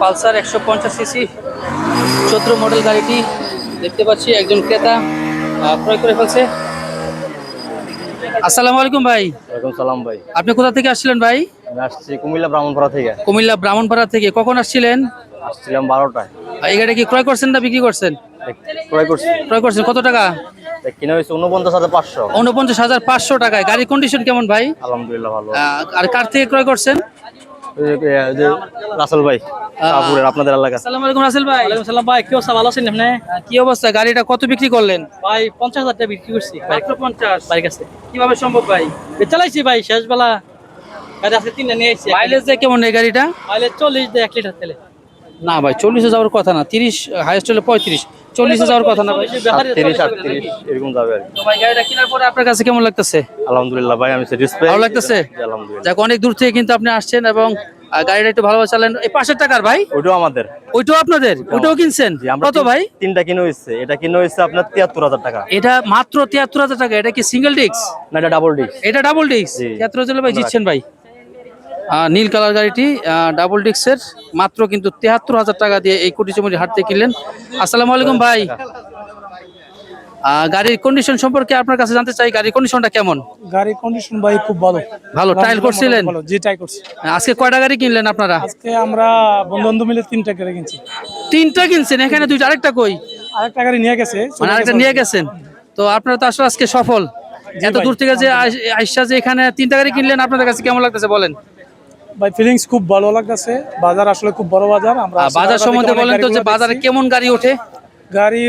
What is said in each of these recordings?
Pulsar একশো পঞ্চাশ CC চোদ্দ মডেল গাড়িটি দেখতে পাচ্ছি একজন ক্রেতা ক্রয় করে ফেলছে। আসসালামু আলাইকুম ভাই। ওয়ালাইকুম সালাম ভাই। আপনি কোথা থেকে আসছিলেন ভাই? আমি আসছি কুমিল্লা ব্রাহ্মণপাড়া থেকে। কুমিল্লা ব্রাহ্মণপাড়া থেকে। কখন আসছিলেন? আসছিলাম বারোটায়। এই গাড়ি কি ক্রয় করছেন না বিক্রি করছেন? ক্রয় করছি। ক্রয় করছেন। কত টাকা? কিনে হয়েছে উনপঞ্চাশ হাজার পাঁচশো। উনপঞ্চাশ হাজার পাঁচশো টাকায়। গাড়ির কন্ডিশন কেমন ভাই? আলহামদুলিল্লাহ ভালো। আর কার থেকে ক্রয় করছেন? যে- রাসেল ভাই শাহপুরের আপনাদের এলাকা। আসসালামু আলাইকুম রাসেল ভাই। সালাম ভাই কি অবস্থা? ভালো আছেন আপনি? কি অবস্থা? গাড়িটা কত বিক্রি করলেন? ভাই পঞ্চাশ হাজার টাকা বিক্রি করছি। মাত্র কাছে কীভাবে সম্ভব ভাই? চালাইছি ভাই শেষ বেলা গাড়ি আজকে তিনটা নিয়ে এসেছি। মাইলেজ দিয়ে কেমন এই গাড়িটা? মাইলেজ দিয়ে লিটার তেলে। না ভাই যাওয়ার কথা না তিরিশ হাইস্ট হলে পঁয়ত্রিশ। চল্লিশে যাওয়ার কথা না ভাই। তিরিশ আটত্রিশ এরকম যাবে আর তো ভাই গাড়িটা কেনার পরে আপনার কাছে কেমন লাগতেছে? আলহামদুলিল্লাহ ভাই আমি স্যাটিসফাই ভালো লাগতেছে? আলহামদুলিল্লাহ। যাক অনেক দূর থেকে কিন্তু আপনি আসছেন এবং গাড়িটা একটু ভালোভাবে চালান এই পাশের টাকার ভাই? ওইটাও আমাদের। ওইটাও আপনাদের? ওইটাও কিনছেন? কত ভাই? তিনটা কিনে হয়েছে এটা কিনে হয়েছে আপনার তিয়াত্তর হাজার টাকা। এটা মাত্র তিয়াত্তর হাজার টাকা। এটা কি সিঙ্গেল ডিস্ক না এটা ডাবল ডিস্ক এটা ডাবল ডিস্ক তিয়াত্তর হাজার ভাই জিতছেন ভাই। নীল কালার গাড়িটি ডাবল ডিস্কের মাত্র কিন্তু তেহাত্তর হাজার টাকা দিয়ে এই কোটি হাট থেকে কিনলেন। আসসালামু আলাইকুম ভাই। গাড়ির কন্ডিশন সম্পর্কে আপনার কাছে জানতে চাই গাড়ির কন্ডিশনটা কেমন? গাড়ির কন্ডিশন ভাই খুব ভালো। ভালো ট্রায়াল করছিলেন? ভালো জি ট্রাই করছি। আজকে কয়টা গাড়ি কিনলেন আপনারা? আজকে আমরা বন্ধু মিলে তিনটা গাড়ি কিনছি। তিনটা কিনছেন? এখানে দুইটা আরেকটা কই? আরেকটা গাড়ি নিয়ে গেছে মানে আরেকটা নিয়ে গেছেন। তো আপনারা তো আসলে আজকে সফল। এত দূর থেকে যে আইসা যে এখানে তিনটা গাড়ি কিনলেন আপনাদের কাছে কেমন লাগতেছে বলেন? ভাই ফিলিংস খুব ভালো লাগতেছে। বাজার আসলে খুব বড় বাজার আমরা বাজার সম্বন্ধে বলেন তো যে বাজারে কেমন গাড়ি ওঠে? গাড়ি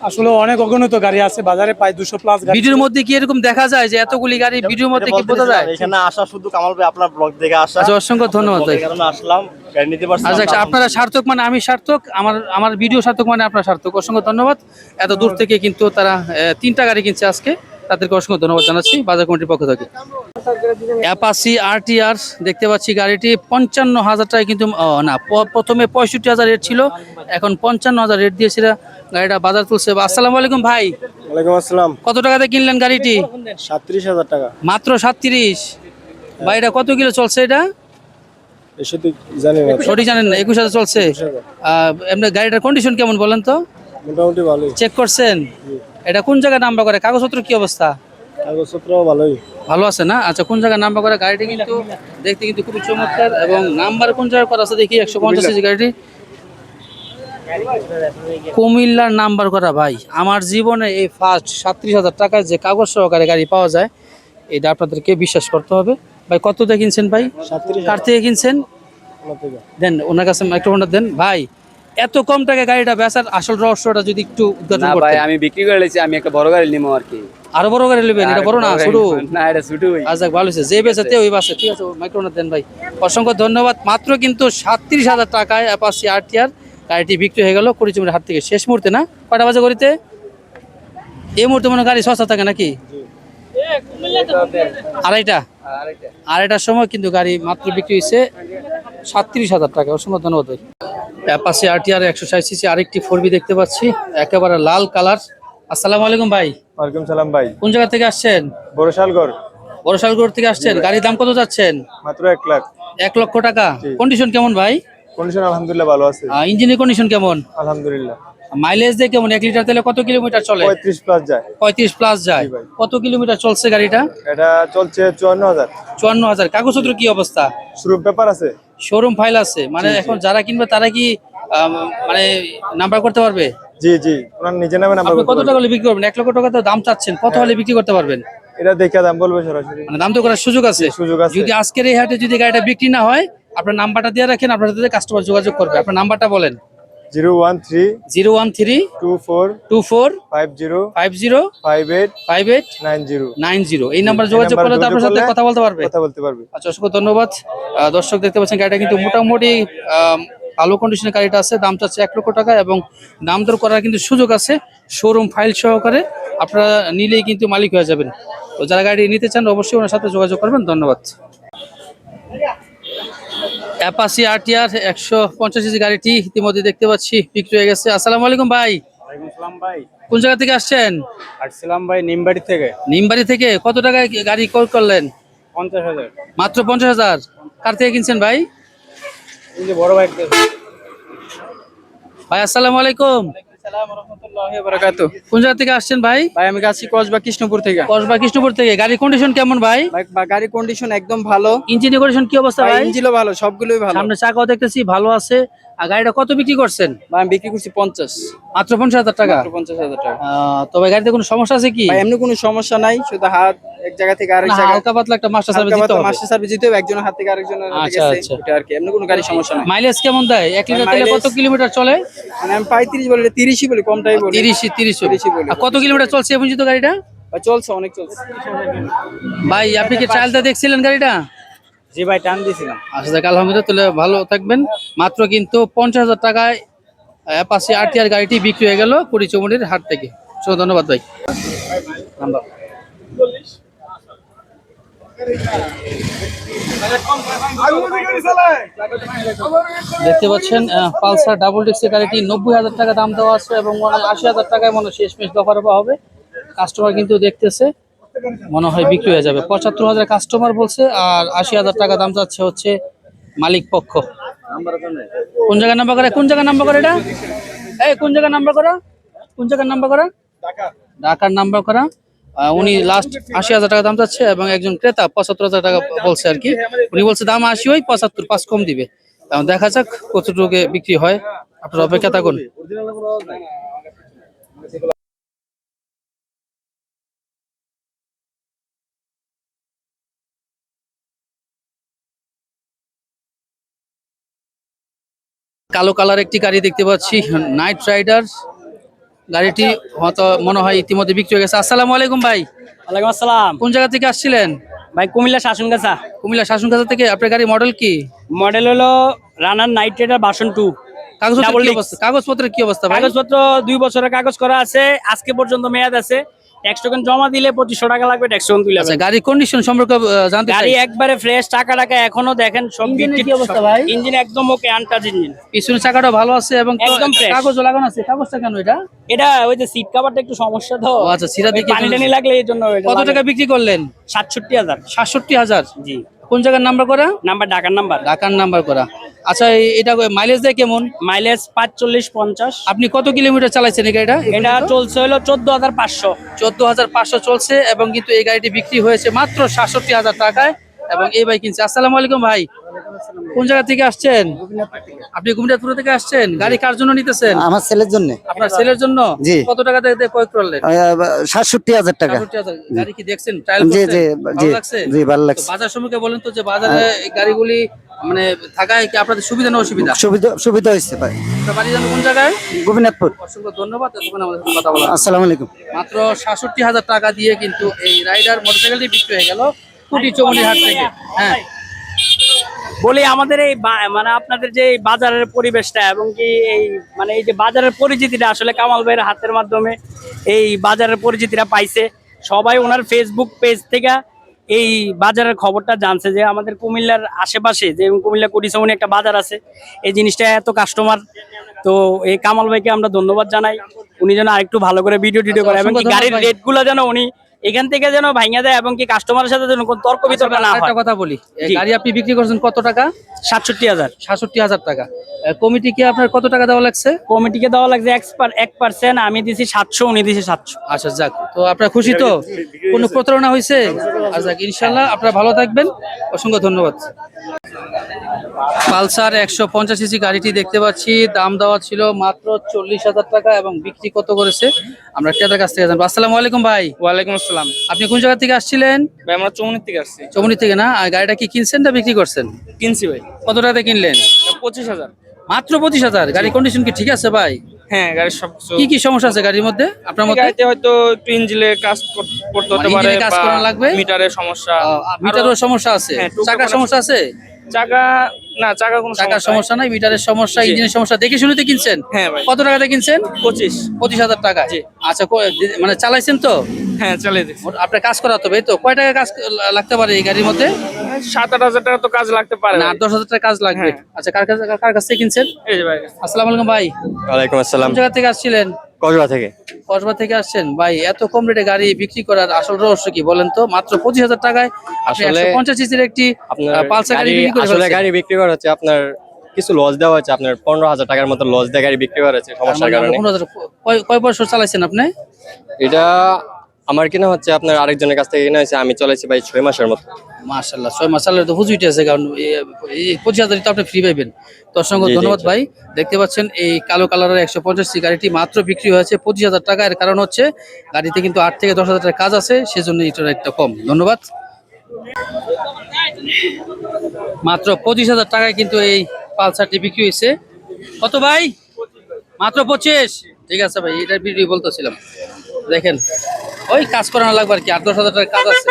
আসলে অনেক অগণিত গাড়ি আছে বাজারে প্রায় দুশো প্লাস গাড়ি ভিডিওর মধ্যে কি এরকম দেখা যায় যে এতগুলি গাড়ি ভিডিওর মধ্যে কি বোঝা যায়? এখানে আসা শুধু কামাল ভাই আপনার ব্লগ দেখে আসা। আচ্ছা অসংখ্য ধন্যবাদ আসলাম গাড়ি নিতে পারছি আচ্ছা আচ্ছা, আপনারা সার্থক মানে আমি সার্থক আমার আমার ভিডিও সার্থক মানে আপনার সার্থক। অসংখ্য ধন্যবাদ। এত দূর থেকে কিন্তু তারা আহ, তিনটা গাড়ি কিনছে আজকে। তাদেরকে অসংখ্য ধন্যবাদ জানাচ্ছি। বাজার কমিটির পক্ষ থেকে। অ্যাপাসি আরটিআর দেখতে পাচ্ছি গাড়িটি পঞ্চান্ন হাজার টাকায় কিন্তু না প্রথমে পঁয়ষট্টি হাজার রেট ছিল এখন পঞ্চান্ন হাজার রেট দিয়েছিল গাড়িটা বাজার তুলছে। আসসালামু আলাইকুম ভাই। ওয়ালাইকুম আসসালাম। কত টাকাতে কিনলেন গাড়িটি? সাতত্রিশ হাজার টাকা। মাত্র সাতত্রিশ। ভাই এটা কত কিলো চলছে এটা? সঠিক জানেন না একুশ হাজার চলছে এমনি গাড়িটার কন্ডিশন কেমন বলেন তো? মোটামুটি চেক করছেন? এটা কোন জায়গায় নাম্বার করে? কাগজপত্র কি অবস্থা? কাগজপত্র ভালোই। ভালো আছে না? আচ্ছা কোন জায়গায় নাম্বার করা গাড়িটি কিন্তু দেখতে কিন্তু খুবই চমৎকার এবং নাম্বার কোন জায়গায় করা আছে দেখি একশো পঞ্চাশ গাড়িটি? কুমিল্লার নাম্বার করা ভাই। আমার জীবনে এই ফার্স্ট সাতত্রিশ হাজার টাকায় যে কাগজ সহকারে গাড়ি পাওয়া যায় এটা আপনাদেরকে বিশ্বাস করতে হবে। ভাই কত দিয়ে কিনছেন ভাই? কার থেকে কিনছেন? দেন ওনার কাছে মাইক্রোফোনটা দেন। ভাই এত কম টাকায় গাড়িটা বেচার আসল রহস্যটা যদি একটু উদ্ঘাটন না ভাই আমি বিক্রি করে লেছি আমি একটা বড় গাড়ি নিবো আর কি। আরও বড় গাড়ি নেবেন? এটা বড় না? নিবো। না এটা ছোট ভাই আচ্ছা ভালো হয়েছে। যে বেচাতে ওই বাসে। ঠিক আছে মাইক্রোফোন দেন ভাই। অসংখ্য ধন্যবাদ। মাত্র কিন্তু সাতত্রিশ হাজার টাকায় অ্যাপাসি আরটিআর গাড়িটি বিক্রি হয়ে গেল কুড়িচুমের হাট থেকে। শেষ মুহূর্তে না? কটা বাজে করিতে এই মুহূর্তে মনে গাড়ি সস্তা থাকে নাকি? আড়াইটা? আড়াইটার সময় কিন্তু গাড়ি মাত্র বিক্রি হয়েছে সাতত্রিশ হাজার টাকা অসংখ্য ধন্যবাদ ভাই। অ্যাপাসি আরটিআর একশো ষাট সিসি আরেকটি ফোর বি দেখতে পাচ্ছি একেবারে লাল কালার। আসসালামু আলাইকুম ভাই। ওয়ালাইকুম সালাম ভাই। কোন জায়গা থেকে আসছেন? বড়শালগড় বড়শালগড় থেকে আসছেন। গাড়ির দাম কত যাচ্ছেন? মাত্র এক লাখ। এক লক্ষ টাকা। কন্ডিশন কেমন ভাই? কন্ডিশন আলহামদুলিল্লাহ ভালো আছে। ইঞ্জিনের কন্ডিশন কেমন? আলহামদুলিল্লাহ। মাইলেজ দিয়ে কেমন? এক লিটার তেলে কত কিলোমিটার চলে? পঁয়ত্রিশ প্লাস যায়। পঁয়ত্রিশ প্লাস যায়। কত কিলোমিটার চলছে গাড়িটা? এটা চলছে চুয়ান্ন হাজার। চুয়ান্ন হাজার। কাগজপত্র কি অবস্থা? শুরু ব্যাপার আছে। শোরুম ফাইল আছে। মানে এখন যারা কিনবে তারা কি মানে নাম্বার করতে পারবে? জি জি। ওনার নিজের নামে নাম্বার কত টাকা হলে বিক্রি করবেন? এক লক্ষ টাকা তো দাম চাচ্ছেন। কত হলে বিক্রি করতে পারবেন? এটা দেখে দাম বলবে সরাসরি। মানে দাম তো করার সুযোগ আছে। সুযোগ আছে। যদি আজকের এই হাটে যদি গাড়িটা বিক্রি না হয় আপনার নাম্বারটা দিয়ে রাখেন আপনার সাথে কাস্টমার যোগাযোগ করবে। আপনার নাম্বারটা বলেন। Zero one three zero one three two four two four five zero five zero five eight five eight nine zero. Nine zero এই নাম্বার যোগাযোগ করলে তো আপনার সাথে কথা বলতে পারবে। কথা বলতে পারবে। আচ্ছা অসংখ্য ধন্যবাদ। আহ, দর্শক দেখতে পাচ্ছেন গাড়িটা কিন্তু মোটামুটি ভালো কন্ডিশনের গাড়িটা আছে। দাম চাচ্ছে এক লক্ষ টাকা এবং দাম দর করার কিন্তু সুযোগ আছে শোরুম ফাইল সহকারে। আপনারা নিলেই কিন্তু মালিক হয়ে যাবেন। তো যারা গাড়ি নিতে চান অবশ্যই ওনার সাথে যোগাযোগ করবেন। ধন্যবাদ। অ্যাপাসি আরটিআর একশো পঞ্চাশ সিসি গাড়িটি ইতিমধ্যে দেখতে পাচ্ছি বিক্রি হয়ে গেছে। আসসালামু আলাইকুম ভাই। ভাই। কোন জায়গা থেকে আসছেন? আসছিলাম ভাই নিমবাড়ি থেকে। নিমবাড়ি থেকে? কত টাকায় গাড়ি কল করলেন? পঞ্চাশ হাজার। মাত্র পঞ্চাশ হাজার। কার থেকে কিনছেন ভাই? এই বড় ভাই ভাই আসসালামু আলাইকুম। কোন জায়গা থেকে আসছেন ভাই? ভাই আমি আছি কসবা কৃষ্ণপুর থেকে। কসবা কৃষ্ণপুর থেকে। গাড়ির কন্ডিশন কেমন ভাই? গাড়ির কন্ডিশন একদম ভালো। ইঞ্জিন কন্ডিশন কি অবস্থা ভাই ভাই? ইঞ্জিনও ভালো সবগুলোই ভালো। সামনে চাকাও দেখতেছি ভালো আছে। আর গাড়িটা কত বিক্রি করছেন? ভাই আমি বিক্রি করছি পঞ্চাশ। মাত্র পঞ্চাশ হাজার টাকা? পঞ্চাশ হাজার টাকা। তবে গাড়িতে কোনো সমস্যা আছে কি? এমনি কোনো সমস্যা নাই শুধু হাত এক জায়গা থেকে আরেক না, হালকা পাতলা একটা মাস্টার সার্ভিস দিতে হবে। মাস্টার সার্ভিস দিতে হবে একজনের হাত থেকে আরেকজনের আচ্ছা, আচ্ছা। ওটা আর কি এমনি কোনো সমস্যা নাই। মাইলেজ কেমন দেয়? এক লিটার তেলে কত কিলোমিটার চলে? মানে আমি বলি বলি বলি। বলি। কত কিলোমিটার চলছে গাড়িটা? চলছে অনেক চলছে। ভাই আপনি কি চাইলটা দেখছিলেন গাড়িটা? জি ভাই, টান দিয়েছিলাম আচ্ছা আলহামদুলিল্লাহ, তাহলে ভালো থাকবেন। মাত্র কিন্তু পঞ্চাশ হাজার টাকায় অ্যাপাসি আরটিআর গাড়িটি বিক্রি হয়ে গেল কুড়ি চৌমনির হাট থেকে। ধন্যবাদ ভাই। দেখতে পাচ্ছেন পালসার ডাবল ডিক্সের গাড়িটি নব্বই হাজার টাকা দাম দেওয়া আছে এবং আশি হাজার টাকায় মনে শেষমেশ দফার হবে। কাস্টমার কিন্তু দেখতেছে। মনে হয় বিক্রি হয়ে যাবে। পঁচাত্তর হাজার কাস্টমার বলছে, আর আশি হাজার টাকা দাম যাচ্ছে হচ্ছে মালিক পক্ষ। কোন জায়গায় নাম্বার করে? কোন জায়গায় নাম্বার করে এটা? এই, কোন জায়গায় নাম্বার করা? কোন জায়গায় নাম্বার করা? ঢাকার নাম্বার করা। উনি লাস্ট আশি হাজার টাকা দাম চাচ্ছে এবং একজন ক্রেতা পঁচাত্তর হাজার টাকা বলছে আর কি। উনি বলছে, দাম আশি হয় পঁচাত্তর, পাঁচ কম দিবে। দেখা যাক কতটুকু বিক্রি হয়। আপনারা অপেক্ষা থাকুন। কালো কালার একটি গাড়ি দেখতে পাচ্ছি নাইট রাইডার গাড়িটি হয়তো মনে হয় ইতিমধ্যে বিক্রি হয়ে গেছে। আসসালামু আলাইকুম ভাই। ওয়ালাইকুম আসসালাম। কোন জায়গা থেকে আসছিলেন? ভাই কুমিল্লা শাসন শাসনগাছা। কুমিল্লা শাসনকাছা থেকে। আপনার গাড়ি মডেল কি? মডেল হলো রানার নাইট রাইডার বাসন টু কাগজপত্রের Double কি অবস্থা? কাগজপত্রের কি অবস্থা কাগজপত্র দুই বছরের কাগজ করা আছে আজকে পর্যন্ত মেয়াদ আছে। ট্যাক্স টোকেন জমা দিলে পঁচিশশো টাকা লাগবে ট্যাক্স টোকেন তুলে আচ্ছা গাড়ির কন্ডিশন সম্পর্কে জানতে গাড়ি একবারে ফ্রেশ টাকা টাকা এখনও দেখেন সব কি অবস্থা ভাই? ইঞ্জিন একদম ওকে আনটাচ ইঞ্জিন পিছনের চাকাটা ভালো আছে এবং একদম কাগজ লাগানো আছে। কাগজটা কেন এটা? এটা ওই যে সিট কাভারটা একটু সমস্যা তো। আচ্ছা, সিরা দিকে পানি টানি লাগলে এই জন্য কত টাকা বিক্রি করলেন? সাতষট্টি হাজার। সাতষট্টি হাজার? জি। কোন জায়গার নাম্বার করা? নাম্বার ঢাকার নাম্বার। ঢাকার নাম্বার করা। আচ্ছা এটা মাইলেজ দেয় কেমন? মাইলেজ পাঁচচল্লিশ পঞ্চাশ। আপনি কত কিলোমিটার চালাইছেন এই গাড়িটা? এটা চলছে হলো চোদ্দ হাজার পাঁচশো। চোদ্দ হাজার পাঁচশো চলছে এবং কিন্তু এই গাড়িটি বিক্রি হয়েছে মাত্র সাতষট্টি হাজার টাকায় এবং এই বাইক কিনছে। আসসালামু আলাইকুম ভাই। কোন জায়গা থেকে আসছেন? আপনি গুমরাজপুর থেকে আসছেন? গাড়ি কার জন্য নিতেছেন? আমার ছেলের জন্য। আপনার ছেলের জন্য? জি। কত টাকা দিয়ে ক্রয় করলেন? সাতষট্টি হাজার টাকা। গাড়ি কি দেখছেন? ট্রায়াল জি জি জি জি ভালো লাগছে। বাজার সম্পর্কে বলেন তো যে বাজারে গাড়িগুলি মানে থাকায় কি আপনাদের সুবিধা না অসুবিধা? সুবিধা সুবিধা হয়েছে ভাই। বাড়ি যান কোন জায়গায়? গোপীনাথপুর। অসংখ্য ধন্যবাদ এতক্ষণ আমাদের সাথে কথা বলা আসসালামু আলাইকুম। মাত্র সাতষট্টি হাজার টাকা দিয়ে কিন্তু এই রাইডার মোটরসাইকেলটি বিক্রি হয়ে গেল। কুটি চৌমনি হাট থেকে। হ্যাঁ। বলি আমাদের এই মানে আপনাদের যে বাজারের পরিবেশটা এবং কি এই মানে এই যে বাজারের পরিচিতিটা আসলে কামাল ভাইয়ের হাতের মাধ্যমে এই বাজারের পরিচিতিটা পাইছে। সবাই ওনার ফেসবুক পেজ থেকে এই বাজারের খবরটা জানছে যে আমাদের কুমিল্লার আশেপাশে যে কুমিল্লা কুটিসমনি একটা বাজার আছে এই জিনিসটা এত কাস্টমার তো এই কামাল ভাইকে আমরা ধন্যবাদ জানাই। উনি যেন আরেকটু ভালো করে ভিডিও টিডিও করে এবং গাড়ির। রেটগুলো যেন উনি এখান থেকে যেন ভাঙা দেয় এবং কি কাস্টমারের সাথে যেন কোনো তর্ক বিতর্ক না হয়। একটা কথা বলি। এই গাড়ি আপনি বিক্রি করছেন কত টাকা? সাতষট্টি হাজার। সাতষট্টি হাজার টাকা। কমিটিকে আপনার কত টাকা দেওয়া লাগছে? কমিটিকে দেওয়া লাগছে এক পার্সেন্ট আমি দিছি সাতশো উনি দিছি সাতশো। আচ্ছা যাক। তো আপনার খুশি তো? কোনো প্রতারণা হয়েছে? আচ্ছা যাক ইনশাল্লাহ আপনারা ভালো থাকবেন। অসংখ্য ধন্যবাদ। পালসার একশো পঞ্চাশ সিসি গাড়িটি দেখতে পাচ্ছি। দাম দেওয়া ছিল মাত্র চল্লিশ হাজার টাকা এবং বিক্রি কত করেছে? আমরা ক্রেতার কাছ থেকে জানব। আসসালামু আলাইকুম ভাই। ওয়ালাইকুম আসসালাম। আপনি কোন জায়গা থেকে আসছিলেন? ভাই আমরা চৌমনির থেকে আসছি। চমনি থেকে না? আর গাড়িটা কি কিনছেন না বিক্রি করছেন? কিনছি ভাই। কত টাকাতে কিনলেন? পঁচিশ হাজার। মাত্র পঁচিশ হাজার? গাড়ির কন্ডিশন কি ঠিক আছে ভাই? হ্যাঁ গাড়ির সব কি কি সমস্যা আছে গাড়ির মধ্যে? আপনার মধ্যে গাড়িতে হয়তো একটু ইঞ্জিলে কাজ করতে হতে মানে পারে কাজ বা লাগবে? মিটারের সমস্যা। মিটারের সমস্যা আছে? হ্যাঁ, চাকার সমস্যা আছে? চাকা না চাকা কোনো চাকার সমস্যা নাই। মিটারের সমস্যা। ইঞ্জিনের সমস্যা। দেখে শুনেতে কিনছেন? হ্যাঁ ভাই। কত টাকাতে কিনছেন? পঁচিশ। পঁচিশ হাজার টাকা আচ্ছা মানে চালাইছেন তো? হ্যাঁ চালিয়ে দিচ্ছি আপনার কাজ করাতে হবে তো কয় টাকা কাজ লাগতে পারে এই গাড়ির মধ্যে? সাত আট হাজার টাকা তো কাজ লাগতে পারে না আট দশ হাজার টাকা কাজ লাগবে। হ্যাঁ। আচ্ছা কার কাছে কার কাছ থেকে কিনছেন? এই যে ভাই। আসসালামু আলাইকুম ভাই। ওয়ালাইকুম আসসালাম। কোন জায়গা থেকে আসছিলেন? কসবা থেকে। কসবা থেকে আসছেন। ভাই এত কম রেটে গাড়ি বিক্রি করার আসল রহস্য কি বলেন তো? মাত্র পঁচিশ হাজার টাকায় আসলে পঞ্চাশ সিসির একটি আপনার পালসার গাড়ি বিক্রি করে আসলে গাড়ি বিক্রি করা হচ্ছে আপনার কিছু লস দেওয়া হয়েছে আপনার পনেরো হাজার টাকার মতো লস দিয়ে গাড়ি বিক্রি করেছে সমস্যার কারণে। পনেরো হাজার- কয়- কয় বছর চালাইছেন আপনি? এটা আমার কিনা হচ্ছে আপনার আরেকজনের কাছ থেকে কিনা হয়েছে আমি চলেছি ভাই ছয় মাসের মতো। মাশাল্লাহ ছয় মাস চালালে তো হুজুইতে আছে কারণ এই পঁচিশ হাজারই তো আপনি ফ্রি পাইবেন। তো অসংখ্য জি, জি, ধন্যবাদ ভাই। দেখতে পাচ্ছেন এই কালো কালারের একশো পঞ্চাশ গাড়িটি মাত্র বিক্রি হয়েছে পঁচিশ হাজার টাকা। এর কারণ হচ্ছে গাড়িতে কিন্তু আট থেকে দশ হাজার টাকার কাজ আছে সেজন্য এটার একটা কম। ধন্যবাদ। মাত্র পঁচিশ হাজার টাকায় কিন্তু এই পালসারটি বিক্রি হয়েছে। কত ভাই? মাত্র পঁচিশ। ঠিক আছে ভাই এটার ভিডিও বলতেছিলাম। দেখেন ওই কাজ করানো লাগবে আর কি। আট দশ হাজার টাকার কাজ আছে।